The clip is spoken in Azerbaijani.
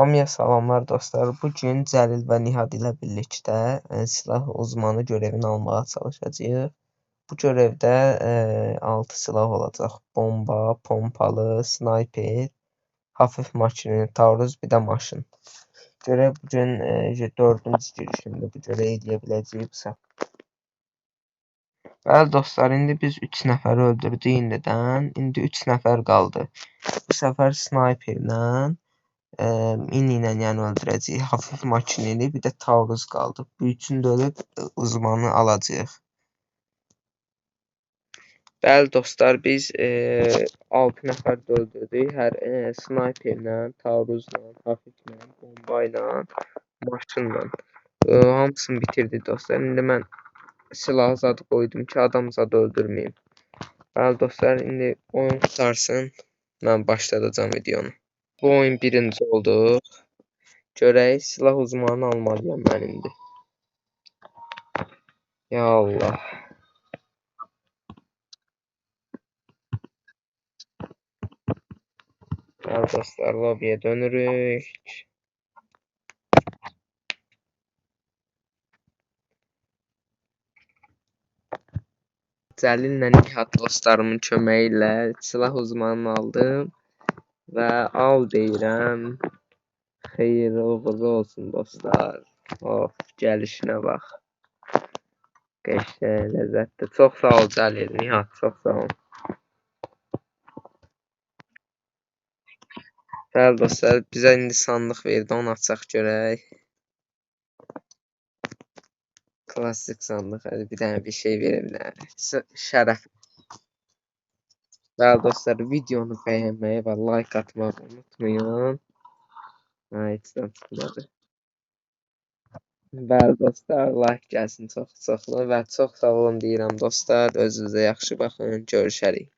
Hamıya salamlar dostlar. Bu gün Cəlil və Nihad ilə birlikdə e, silah uzmanı görevini almağa çalışacağıq. Bu görevdə e, 6 silah olacaq. Bomba, pompalı, snayper, hafif maşın, taarruz, bir də maşın. Görək bu gün e, 4-cü girişimdə bu görəyi eləyə biləcəyiksə. Bəli dostlar, indi biz 3 nəfəri öldürdük indidən. İndi 3 nəfər qaldı. Bu səfər snayperlə mini ilə yəni öldürəcəyik. Hafif makineli, bir də taarruz qaldı. Bu üçün ölüb e, uzmanı alacağıq. Bəli dostlar, biz e, 6 nəfər öldürdük. Hər e, snayperlə, taarruzla, hafiflə, bomba ilə, maşınla. E, hamısını bitirdik dostlar. İndi mən silah zad qoydum ki, adam zad öldürməyim. Bəli dostlar, indi oyun qurtarsın. Mən başladacağam videonu. Bu oyun birinci oldu. Görək, silah uzmanını almalıyam mən. Ya Allah. Bəli dostlar, lobiyə dönürük. Cəlillə Nihat dostlarımın köməyi silah uzmanını aldım və al deyirəm. Xeyirli uğurlu olsun dostlar. Of, gəlişinə bax. Qəşəng, ləzzətli. Çox sağ ol Cəlil, Nihat, çox sağ ol. Bəli dostlar, bizə indi sandıq verdi, onu açaq görək. Klasik sandıq. Bir dənə bir şey verin bilər. Şərəf. Bəli dostlar, videonu bəyənməyi və like atmağı unutmayın. İçdən çıxmadı. Bəli dostlar, like gəlsin çox çoxlu və çox sağ olun deyirəm dostlar. Özünüzə yaxşı baxın. Görüşərik.